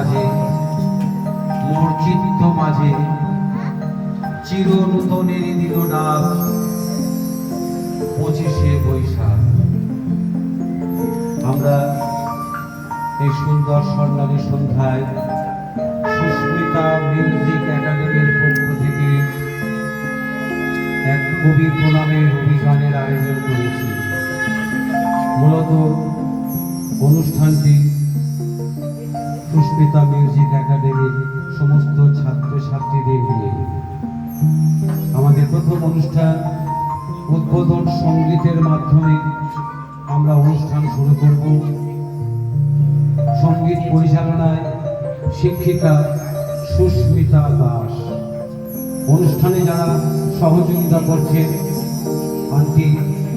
মাঝে মোর চিত্ত মাঝে চির নূতনের দিল ডাক, পঁচিশে বৈশাখ। আমরা এই সুন্দর স্বর্ণালী সন্ধ্যায় সুস্মিতা মিউজিক একাডেমির পক্ষ থেকে এক কবি প্রণামের অভিযানের আয়োজন করেছি। মূলত অনুষ্ঠানটি সুস্মিতা মিউজিক একাডেমির সমস্ত ছাত্রছাত্রীদের নিয়ে আমাদের প্রথম অনুষ্ঠান উদ্বোধন সঙ্গীতের মাধ্যমে আমরা অনুষ্ঠান শুরু করব। সংগীত পরিচালনায় শিক্ষিকা সুস্মিতা দাস। অনুষ্ঠানে যারা সহযোগিতা করছেন, আন্টি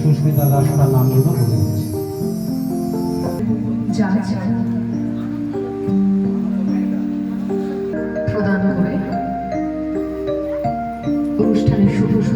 সুস্মিতা দাস তার নামগুলো বলে দিচ্ছে। Jesús.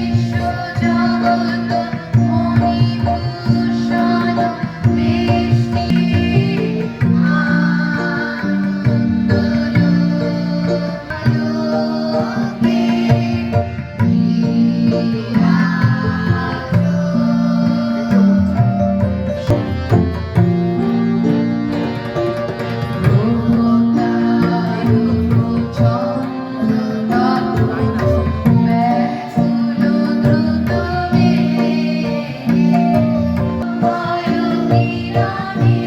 Amen.